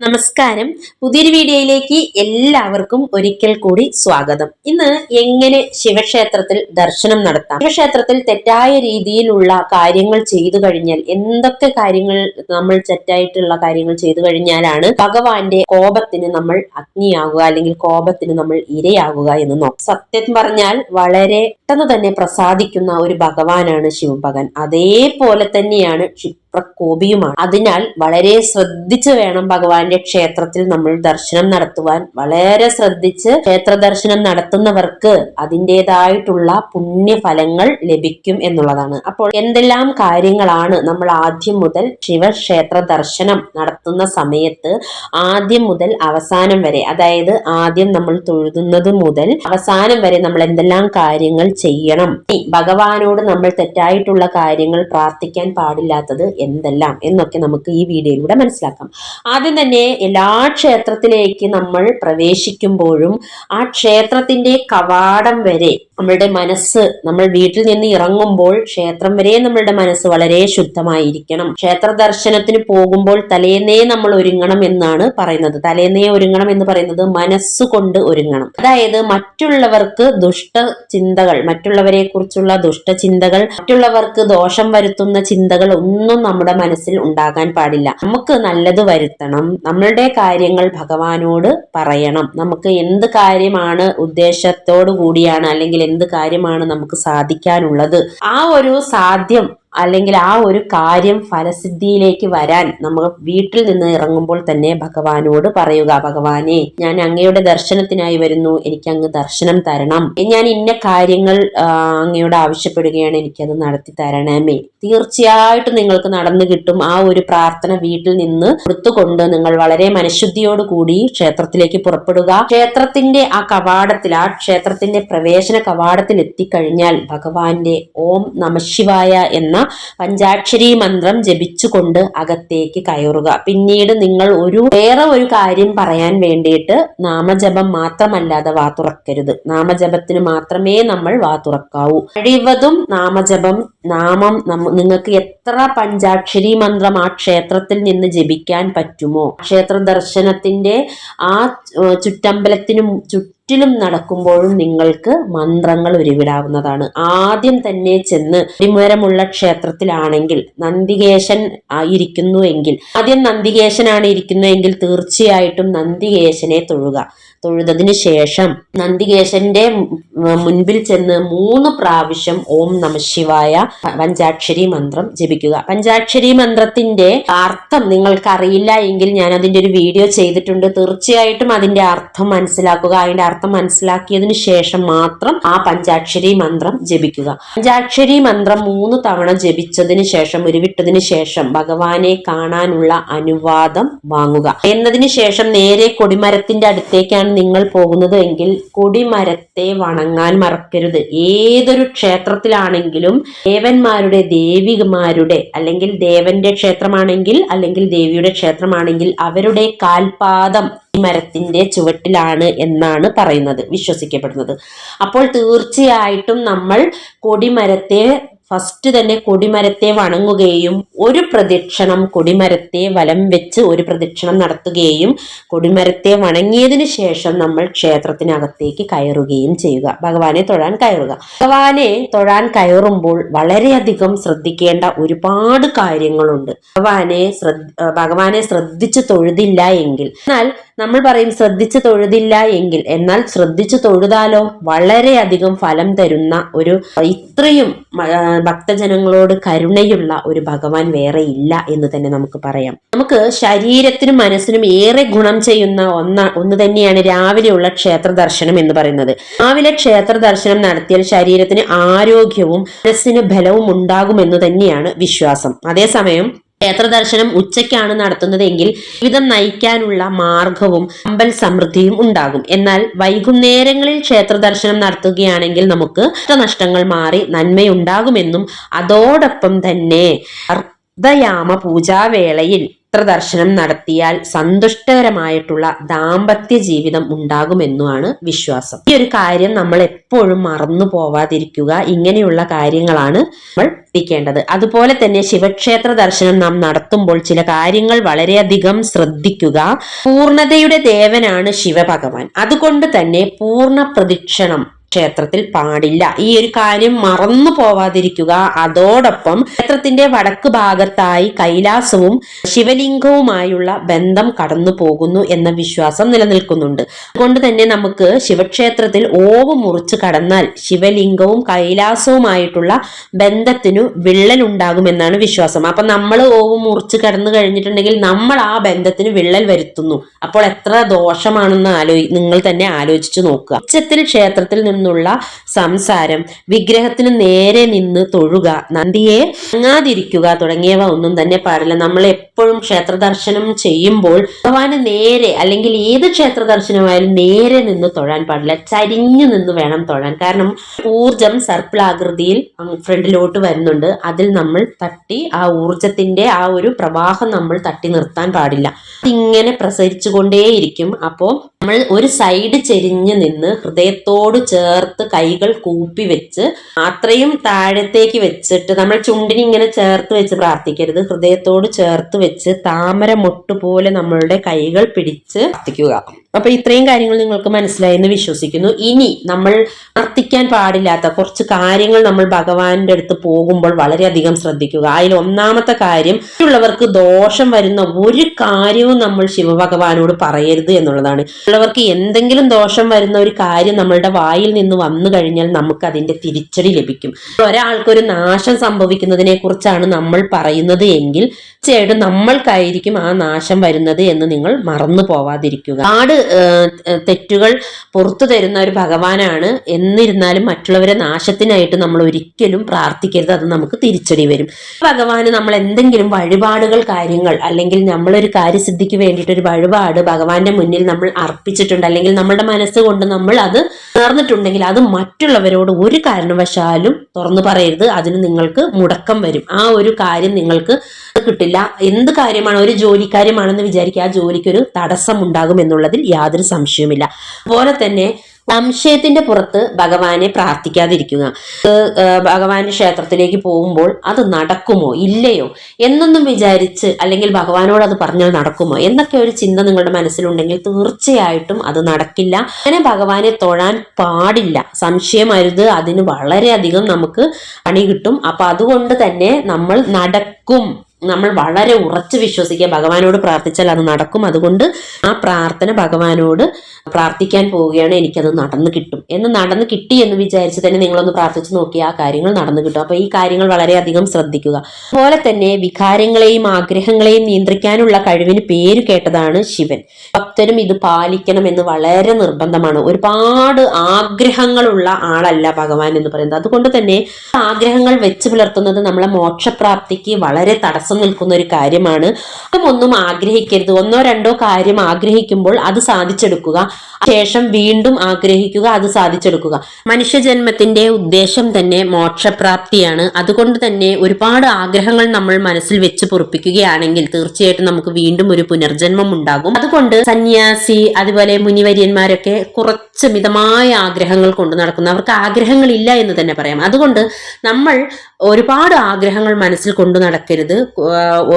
നമസ്കാരം. പുതിയൊരു വീഡിയോയിലേക്ക് എല്ലാവർക്കും ഒരിക്കൽ കൂടി സ്വാഗതം. ഇന്ന് എങ്ങനെ ശിവക്ഷേത്രത്തിൽ ദർശനം നടത്താം? ശിവക്ഷേത്രത്തിൽ തെറ്റായ രീതിയിലുള്ള കാര്യങ്ങൾ ചെയ്തു കഴിഞ്ഞാൽ എന്തൊക്കെ കാര്യങ്ങൾ നമ്മൾ തെറ്റായിട്ടുള്ള കാര്യങ്ങൾ ചെയ്തു കഴിഞ്ഞാലാണ് ഭഗവാന്റെ കോപത്തിന് നമ്മൾ അഗ്നിയാകുക അല്ലെങ്കിൽ കോപത്തിന് നമ്മൾ ഇരയാകുക എന്ന് നോക്കാം. സത്യം പറഞ്ഞാൽ വളരെ പെട്ടെന്ന് തന്നെ പ്രസാദിക്കുന്ന ഒരു ഭഗവാനാണ് ശിവഭഗൻ അതേപോലെ തന്നെയാണ് ക്ഷിപ്രകോപിയുമാണ് അതിനാൽ വളരെ ശ്രദ്ധിച്ച് വേണം ഭഗവാന്റെ ക്ഷേത്രത്തിൽ നമ്മൾ ദർശനം നടത്തുവാൻ. വളരെ ശ്രദ്ധിച്ച് ക്ഷേത്ര ദർശനം നടത്തുന്നവർക്ക് അതിന്റെതായിട്ടുള്ള പുണ്യഫലങ്ങൾ ലഭിക്കും എന്നുള്ളതാണ്. അപ്പോൾ എന്തെല്ലാം കാര്യങ്ങളാണ് നമ്മൾ ആദ്യം മുതൽ ശിവക്ഷേത്ര ദർശനം നടത്തുന്ന സമയത്ത് ആദ്യം മുതൽ അവസാനം വരെ അതായത് ആദ്യം നമ്മൾ തൊഴുതുന്നത് മുതൽ അവസാനം വരെ നമ്മൾ എന്തെല്ലാം കാര്യങ്ങൾ ചെയ്യണം? ഭഗവാനോട് നമ്മൾ തെറ്റായിട്ടുള്ള കാര്യങ്ങൾ പ്രാർത്ഥിക്കാൻ പാടില്ലാത്തത് എന്തെല്ലാം എന്നൊക്കെ നമുക്ക് ഈ വീഡിയോയിലൂടെ മനസ്സിലാക്കാം. ആദ്യം തന്നെ എല്ലാ ക്ഷേത്രത്തിലേക്ക് നമ്മൾ പ്രവേശിക്കുമ്പോഴും ആ ക്ഷേത്രത്തിന്റെ കവാടം വരെ നമ്മളുടെ മനസ്സ് നമ്മൾ വീട്ടിൽ നിന്ന് ഇറങ്ങുമ്പോൾ ക്ഷേത്രം വരെ നമ്മളുടെ മനസ്സ് വളരെ ശുദ്ധമായിരിക്കണം. ക്ഷേത്ര ദർശനത്തിന് പോകുമ്പോൾ തലേന്നേ നമ്മൾ ഒരുങ്ങണം എന്നാണ് പറയുന്നത്. തലേന്നേ ഒരുങ്ങണം എന്ന് പറയുന്നത് മനസ്സുകൊണ്ട് ഒരുങ്ങണം. അതായത് മറ്റുള്ളവർക്ക് ദുഷ്ട ചിന്തകൾ മറ്റുള്ളവരെ കുറിച്ചുള്ള ദുഷ്ടചിന്തകൾ മറ്റുള്ളവർക്ക് ദോഷം വരുത്തുന്ന ചിന്തകൾ ഒന്നും നമ്മുടെ മനസ്സിൽ ഉണ്ടാകാൻ പാടില്ല. നമുക്ക് നല്ലത് വരുത്തണം. നമ്മളുടെ കാര്യങ്ങൾ ഭഗവാനോട് പറയണം. നമുക്ക് എന്ത് കാര്യമാണ് ഉദ്ദേശത്തോടു കൂടിയാണ് അല്ലെങ്കിൽ എന്ത് കാര്യമാണ് നമുക്ക് സാധിക്കാനുള്ളത്. ആ ഒരു സാധ്യം അല്ലെങ്കിൽ ആ ഒരു കാര്യം ഫലസിദ്ധിയിലേക്ക് വരാൻ നമ്മൾ വീട്ടിൽ നിന്ന് ഇറങ്ങുമ്പോൾ തന്നെ ഭഗവാനോട് പറയുക ഭഗവാനെ ഞാൻ അങ്ങയുടെ ദർശനത്തിനായി വരുന്നു. എനിക്ക് അങ്ങ് ദർശനം തരണം. ഞാൻ ഇന്ന കാര്യങ്ങൾ അങ്ങയോട് ആവശ്യപ്പെടുകയാണ്. എനിക്കത് നടത്തി തരണമേ. തീർച്ചയായിട്ടും നിങ്ങൾക്ക് നടന്നു കിട്ടും ആ ഒരു പ്രാർത്ഥന വീട്ടിൽ നിന്ന് കൊടുത്തുകൊണ്ട് നിങ്ങൾ വളരെ മനഃശുദ്ധിയോട് കൂടി ക്ഷേത്രത്തിലേക്ക് പുറപ്പെടുക. ക്ഷേത്രത്തിന്റെ ആ കവാടത്തിൽ ആ ക്ഷേത്രത്തിന്റെ പ്രവേശന കവാടത്തിൽ എത്തിക്കഴിഞ്ഞാൽ ഭഗവാന്റെ ഓം നമശിവായ എന്ന പഞ്ചാക്ഷരി മന്ത്രം ജപിച്ചുകൊണ്ട് അകത്തേക്ക് കയറുക. പിന്നീട് നിങ്ങൾ ഒരു വേറെ ഒരു കാര്യം പറയാൻ വേണ്ടിയിട്ട് നാമജപം മാത്രമല്ലാതെ വാ തുറക്കരുത്. നാമജപത്തിന് മാത്രമേ നമ്മൾ വാ തുറക്കാവൂ. കഴിവതും നാമജപം നാമം നിങ്ങൾക്ക് എത്ര പഞ്ചാക്ഷരി മന്ത്രം ആ ക്ഷേത്രത്തിൽ നിന്ന് ജപിക്കാൻ പറ്റുമോ? ക്ഷേത്ര ദർശനത്തിന്റെ ആ ചുറ്റമ്പലത്തിനും ചുറ്റിലും നടക്കുമ്പോഴും നിങ്ങൾക്ക് മന്ത്രങ്ങൾ ഉരുവിടാവുന്നതാണ്. ആദ്യം തന്നെ ചെന്ന് അടിമരമുള്ള ക്ഷേത്രത്തിലാണെങ്കിൽ നന്ദികേശൻ ഇരിക്കുന്നു എങ്കിൽ ആദ്യം നന്ദികേശനാണ് ഇരിക്കുന്നതെങ്കിൽ തീർച്ചയായിട്ടും നന്ദികേശനെ തൊഴുക. തൊഴുതതിന് ശേഷം നന്ദികേശന്റെ മുൻപിൽ ചെന്ന് മൂന്ന് പ്രാവശ്യം ഓം നമശിവായ പഞ്ചാക്ഷരി മന്ത്രം ജപിക്കുക. പഞ്ചാക്ഷരി മന്ത്രത്തിന്റെ അർത്ഥം നിങ്ങൾക്ക് അറിയില്ല എങ്കിൽ ഞാൻ അതിന്റെ ഒരു വീഡിയോ ചെയ്തിട്ടുണ്ട്. തീർച്ചയായിട്ടും അതിന്റെ അർത്ഥം മനസ്സിലാക്കുക. അതിന്റെ അർത്ഥം മനസ്സിലാക്കിയതിനു ശേഷം മാത്രം ആ പഞ്ചാക്ഷരി മന്ത്രം ജപിക്കുക. പഞ്ചാക്ഷരി മന്ത്രം മൂന്ന് തവണ ജപിച്ചതിന് ശേഷം ഉരുവിട്ടതിന് ശേഷം ഭഗവാനെ കാണാനുള്ള അനുവാദം വാങ്ങുക. എന്നതിന് ശേഷം നേരെ കൊടിമരത്തിന്റെ അടുത്തേക്കാണ് നിങ്ങൾ പോകുന്നത് എങ്കിൽ കൊടിമരത്തെ വണങ്ങാൻ മറക്കരുത്. ഏതൊരു ക്ഷേത്രത്തിലാണെങ്കിലും ദേവന്മാരുടെ ദേവികമാരുടെ അല്ലെങ്കിൽ ദേവന്റെ ക്ഷേത്രമാണെങ്കിൽ അല്ലെങ്കിൽ ദേവിയുടെ ക്ഷേത്രമാണെങ്കിൽ അവരുടെ കാൽപാദം മരത്തിന്റെ ചുവട്ടിലാണ് എന്നാണ് പറയുന്നത് വിശ്വസിക്കപ്പെടുന്നത്. അപ്പോൾ തീർച്ചയായിട്ടും നമ്മൾ കൊടിമരത്തെ ഫസ്റ്റ് തന്നെ കൊടിമരത്തെ വണങ്ങുകയും ഒരു പ്രദക്ഷിണം കൊടിമരത്തെ വലം വെച്ച് ഒരു പ്രദക്ഷിണം നടത്തുകയും കൊടിമരത്തെ വണങ്ങിയതിനു ശേഷം നമ്മൾ ക്ഷേത്രത്തിനകത്തേക്ക് കയറുകയും ചെയ്യുക. ഭഗവാനെ തൊഴാൻ കയറുക. ഭഗവാനെ തൊഴാൻ കയറുമ്പോൾ വളരെയധികം ശ്രദ്ധിക്കേണ്ട ഒരുപാട് കാര്യങ്ങളുണ്ട്. ഭഗവാനെ ഭഗവാനെ ശ്രദ്ധിച്ച് തൊഴുതില്ല എങ്കിൽ എന്നാൽ നമ്മൾ പറയും ശ്രദ്ധിച്ച് തൊഴുതില്ല എങ്കിൽ. എന്നാൽ ശ്രദ്ധിച്ച് തൊഴുതാലോ വളരെയധികം ഫലം തരുന്ന ഒരു ഇത്രയും ഭക്തജനങ്ങളോട് കരുണയുള്ള ഒരു ഭഗവാൻ വേറെ ഇല്ല എന്ന് തന്നെ നമുക്ക് പറയാം. നമുക്ക് ശരീരത്തിനും മനസ്സിനും ഏറെ ഗുണം ചെയ്യുന്ന ഒന്ന ഒന്ന് തന്നെയാണ് രാവിലെയുള്ള ക്ഷേത്ര ദർശനം എന്ന് പറയുന്നത്. രാവിലെ ക്ഷേത്ര ദർശനം നടത്തിയാൽ ശരീരത്തിന് ആരോഗ്യവും മനസ്സിന് ബലവും ഉണ്ടാകുമെന്ന് തന്നെയാണ് വിശ്വാസം. അതേസമയം ക്ഷേത്ര ദർശനം ഉച്ചയ്ക്കാണ് നടത്തുന്നതെങ്കിൽ ജീവിതം നയിക്കാനുള്ള മാർഗവും അമ്പൽ സമൃദ്ധിയും ഉണ്ടാകും. എന്നാൽ വൈകുന്നേരങ്ങളിൽ ക്ഷേത്ര ദർശനം നടത്തുകയാണെങ്കിൽ നമുക്ക് നഷ്ടങ്ങൾ മാറി നന്മയുണ്ടാകുമെന്നും അതോടൊപ്പം തന്നെ അർദ്ധയാമ പൂജാവേളയിൽ ദർശനം നടത്തിയാൽ സന്തുഷ്ടകരമായിട്ടുള്ള ദാമ്പത്യ ജീവിതം ഉണ്ടാകുമെന്നുമാണ് വിശ്വാസം. ഈ ഒരു കാര്യം നമ്മൾ എപ്പോഴും മറന്നു പോവാതിരിക്കുക ഇങ്ങനെയുള്ള കാര്യങ്ങളാണ് നമ്മൾ ശ്രദ്ധിക്കേണ്ടത് അതുപോലെ തന്നെ ശിവക്ഷേത്ര ദർശനം നാം നടത്തുമ്പോൾ ചില കാര്യങ്ങൾ വളരെയധികം ശ്രദ്ധിക്കുക. പൂർണതയുടെ ദേവനാണ് ശിവഭഗവാൻ. അതുകൊണ്ട് തന്നെ പൂർണ പ്രദക്ഷിണം ക്ഷേത്രത്തിൽ പാടില്ല. ഈ ഒരു കാര്യം മറന്നു പോവാതിരിക്കുക. അതോടൊപ്പം ക്ഷേത്രത്തിന്റെ വടക്ക് ഭാഗത്തായി കൈലാസവും ശിവലിംഗവുമായുള്ള ബന്ധം കടന്നു പോകുന്നു എന്ന വിശ്വാസം നിലനിൽക്കുന്നുണ്ട്. അതുകൊണ്ട് തന്നെ നമുക്ക് ശിവക്ഷേത്രത്തിൽ ഓവ് മുറിച്ച് കടന്നാൽ ശിവലിംഗവും കൈലാസവുമായിട്ടുള്ള ബന്ധത്തിനു വിള്ളൽ ഉണ്ടാകുമെന്നാണ് വിശ്വാസം. അപ്പൊ നമ്മൾ ഓവ് മുറിച്ച് കടന്നു കഴിഞ്ഞിട്ടുണ്ടെങ്കിൽ നമ്മൾ ആ ബന്ധത്തിന് വിള്ളൽ വരുത്തുന്നു. അപ്പോൾ എത്ര ദോഷമാണെന്ന് ആലോചി നിങ്ങൾ തന്നെ ആലോചിച്ചു നോക്കുക. ഉച്ചത്തിൽ ക്ഷേത്രത്തിൽ നിന്നുള്ള സംസാരം. വിഗ്രഹത്തിന് നേരെ നിന്ന് തൊഴുക. നന്ദിയെ അങ്ങാതിരിക്കുക തുടങ്ങിയവ ഒന്നും തന്നെ പാടില്ല. നമ്മൾ എപ്പോഴും ക്ഷേത്ര ദർശനം ചെയ്യുമ്പോൾ ഭഗവാന് നേരെ അല്ലെങ്കിൽ ഏത് ക്ഷേത്ര ദർശനമായാലും നേരെ നിന്ന് തൊഴാൻ പാടില്ല. ചരിഞ്ഞു നിന്ന് വേണം തൊഴാൻ. കാരണം ഊർജം സർപ്പിളാകൃതിയിൽ ഫ്രണ്ടിലോട്ട് വരുന്നുണ്ട്. അതിൽ നമ്മൾ തട്ടി ആ ഊർജത്തിന്റെ ആ ഒരു പ്രവാഹം നമ്മൾ തട്ടി നിർത്താൻ പാടില്ല. ഇങ്ങനെ പ്രസരിച്ചുകൊണ്ടേയിരിക്കും അപ്പോൾ നമ്മൾ ഒരു സൈഡ് ചെരിഞ്ഞ് നിന്ന് ഹൃദയത്തോട് ചേർത്ത് കൈകൾ കൂപ്പി വെച്ച് അത്രയും താഴത്തേക്ക് വെച്ചിട്ട് നമ്മൾ ചുണ്ടിനെ ഇങ്ങനെ ചേർത്ത് വെച്ച് പ്രാർത്ഥിക്കരുത്. ഹൃദയത്തോട് ചേർത്ത് വെച്ച് താമര മൊട്ട് പോലെ നമ്മളുടെ കൈകൾ പിടിച്ച് പ്രാർത്ഥിക്കുക. അപ്പൊ ഇത്രയും കാര്യങ്ങൾ നിങ്ങൾക്ക് മനസ്സിലായെന്ന് വിശ്വസിക്കുന്നു. ഇനി നമ്മൾ പ്രാർത്ഥിക്കാൻ പാടില്ലാത്ത കുറച്ച് കാര്യങ്ങൾ നമ്മൾ ഭഗവാന്റെ അടുത്ത് പോകുമ്പോൾ വളരെയധികം ശ്രദ്ധിക്കുക. അതിൽ ഒന്നാമത്തെ കാര്യം മറ്റുള്ളവർക്ക് ദോഷം വരുന്ന ഒരു കാര്യവും നമ്മൾ ശിവഭഗവാനോട് പറയരുത് എന്നുള്ളതാണ്. മറ്റുള്ളവർക്ക് എന്തെങ്കിലും ദോഷം വരുന്ന ഒരു കാര്യം നമ്മളുടെ വായിൽ നിന്ന് വന്നു കഴിഞ്ഞാൽ നമുക്ക് അതിന്റെ തിരിച്ചടി ലഭിക്കും. ഒരാൾക്കൊരു നാശം സംഭവിക്കുന്നതിനെ കുറിച്ചാണ് നമ്മൾ പറയുന്നത് എങ്കിൽ തീർച്ചയായിട്ടും നമ്മൾക്കായിരിക്കും ആ നാശം വരുന്നത് എന്ന് നിങ്ങൾ മറന്നു പോവാതിരിക്കുക. ഒരുപാട് തെറ്റുകൾ പുറത്തു തരുന്ന ഒരു ഭഗവാനാണ്. എന്നിരുന്നാലും മറ്റുള്ളവരെ നാശത്തിനായിട്ട് നമ്മൾ ഒരിക്കലും പ്രാർത്ഥിക്കരുത്. അത് നമുക്ക് തിരിച്ചടി വരും. ഭഗവാന് നമ്മൾ എന്തെങ്കിലും വഴിപാടുകൾ കാര്യങ്ങൾ അല്ലെങ്കിൽ നമ്മളൊരു കാര്യസിദ്ധിക്ക് വേണ്ടിയിട്ട് ഒരു വഴിപാട് ഭഗവാന്റെ മുന്നിൽ നമ്മൾ അർപ്പിച്ചിട്ടുണ്ട് അല്ലെങ്കിൽ നമ്മളുടെ മനസ്സുകൊണ്ട് നമ്മൾ അത് നേർന്നിട്ടുണ്ടെങ്കിൽ അത് മറ്റുള്ളവരോട് ഒരു കാരണവശാലും തുറന്നു പറയരുത്. അതിന് നിങ്ങൾക്ക് മുടക്കം വരും. ആ ഒരു കാര്യം നിങ്ങൾക്ക് കിട്ടില്ല. എന്ത് കാര്യമാണ്? ഒരു ജോലിക്കാര്യമാണെന്ന് വിചാരിക്കുക ആ ജോലിക്കൊരു തടസ്സം ഉണ്ടാകും എന്നുള്ളതിൽ യാതൊരു സംശയവുമില്ല. അതുപോലെ തന്നെ സംശയത്തിന്റെ പുറത്ത് ഭഗവാനെ പ്രാർത്ഥിക്കാതിരിക്കുക. ഭഗവാന്റെ ക്ഷേത്രത്തിലേക്ക് പോകുമ്പോൾ അത് നടക്കുമോ? ഇല്ലയോ? എന്നൊന്നും വിചാരിച്ച് അല്ലെങ്കിൽ ഭഗവാനോട് അത് പറഞ്ഞാൽ നടക്കുമോ? എന്നൊക്കെ ഒരു ചിന്ത നിങ്ങളുടെ മനസ്സിലുണ്ടെങ്കിൽ തീർച്ചയായിട്ടും അത് നടക്കില്ല. അങ്ങനെ ഭഗവാനെ തൊഴാൻ പാടില്ല. സംശയമരുത്. അതിന് വളരെയധികം നമുക്ക് പണി കിട്ടും. അപ്പൊ അതുകൊണ്ട് തന്നെ നമ്മൾ നടക്കും. നമ്മൾ വളരെ ഉറച്ചു വിശ്വസിക്കുക ഭഗവാനോട് പ്രാർത്ഥിച്ചാൽ അത് നടക്കും. അതുകൊണ്ട് ആ പ്രാർത്ഥന ഭഗവാനോട് പ്രാർത്ഥിക്കാൻ പോവുകയാണ് എനിക്കത് നടന്നു കിട്ടും. എന്ന് നടന്നു കിട്ടി എന്ന് വിചാരിച്ച് തന്നെ നിങ്ങളൊന്ന് പ്രാർത്ഥിച്ചു നോക്കി ആ കാര്യങ്ങൾ നടന്നു കിട്ടും. അപ്പോൾ ഈ കാര്യങ്ങൾ വളരെയധികം ശ്രദ്ധിക്കുക. അതുപോലെ തന്നെ വികാരങ്ങളെയും ആഗ്രഹങ്ങളെയും നിയന്ത്രിക്കാനുള്ള കഴിവിന് പേര് കേട്ടതാണ് ശിവൻ. ഭക്തരും ഇത് പാലിക്കണം എന്ന് വളരെ നിർബന്ധമാണ്. ഒരുപാട് ആഗ്രഹങ്ങളുള്ള ആളല്ല ഭഗവാൻ എന്ന് പറയുന്നത്. അതുകൊണ്ട് തന്നെ ആഗ്രഹങ്ങൾ വെച്ച് പുലർത്തുന്നത് നമ്മളെ മോക്ഷപ്രാപ്തിക്ക് വളരെ തടസ്സം തടസ്സം നിൽക്കുന്ന ഒരു കാര്യമാണ്. ഒന്നും ആഗ്രഹിക്കരുത്. ഒന്നോ രണ്ടോ കാര്യം ആഗ്രഹിക്കുമ്പോൾ അത് സാധിച്ചെടുക്കുക. ശേഷം വീണ്ടും ആഗ്രഹിക്കുക അത് സാധിച്ചെടുക്കുക. മനുഷ്യജന്മത്തിന്റെ ഉദ്ദേശം തന്നെ മോക്ഷപ്രാപ്തിയാണ്. അതുകൊണ്ട് തന്നെ ഒരുപാട് ആഗ്രഹങ്ങൾ നമ്മൾ മനസ്സിൽ വെച്ച് പൊറപ്പിക്കുകയാണെങ്കിൽ തീർച്ചയായിട്ടും നമുക്ക് വീണ്ടും ഒരു പുനർജന്മം ഉണ്ടാകും. അതുകൊണ്ട് സന്യാസി അതുപോലെ മുനിവര്യന്മാരൊക്കെ കുറച്ച് മിതമായ ആഗ്രഹങ്ങൾ കൊണ്ട് നടക്കുന്നു. അവർക്ക് ആഗ്രഹങ്ങൾ ഇല്ല എന്ന് തന്നെ പറയാം. അതുകൊണ്ട് നമ്മൾ ഒരുപാട് ആഗ്രഹങ്ങൾ മനസ്സിൽ കൊണ്ടു നടക്കരുത്.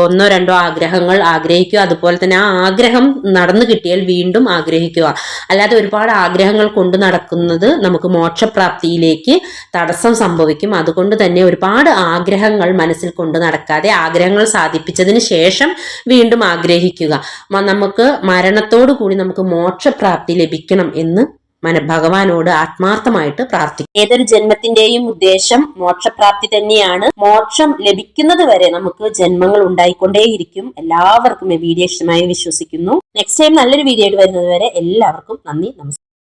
ഒന്നോ രണ്ടോ ആഗ്രഹങ്ങൾ ആഗ്രഹിക്കുക. അതുപോലെ തന്നെ ആ ആഗ്രഹം നടന്നു കിട്ടിയാൽ വീണ്ടും ആഗ്രഹിക്കുക. അല്ലാതെ ഒരുപാട് ആഗ്രഹങ്ങൾ കൊണ്ട് നടക്കുന്നത് നമുക്ക് മോക്ഷപ്രാപ്തിയിലേക്ക് തടസ്സം സംഭവിക്കും. അതുകൊണ്ട് തന്നെ ഒരുപാട് ആഗ്രഹങ്ങൾ മനസ്സിൽ കൊണ്ട് നടക്കാതെ ആഗ്രഹങ്ങൾ സാധിപ്പിച്ചതിന് ശേഷം വീണ്ടും ആഗ്രഹിക്കുക. നമുക്ക് മരണത്തോടു കൂടി നമുക്ക് മോക്ഷപ്രാപ്തി ലഭിക്കണം എന്ന് ഭഗവാനോട് ആത്മാർത്ഥമായിട്ട് പ്രാർത്ഥിക്കും. ഏതൊരു ജന്മത്തിന്റെയും ഉദ്ദേശം മോക്ഷപ്രാപ്തി തന്നെയാണ്. മോക്ഷം ലഭിക്കുന്നത് വരെ നമുക്ക് ജന്മങ്ങൾ ഉണ്ടായിക്കൊണ്ടേയിരിക്കും. എല്ലാവർക്കും വീഡിയോ ഇഷ്ടമായി വിശ്വസിക്കുന്നു. നെക്സ്റ്റ് ടൈം നല്ലൊരു വീഡിയോ ആയിട്ട് വരുന്നത് വരെ എല്ലാവർക്കും നന്ദി നമസ്കാരം.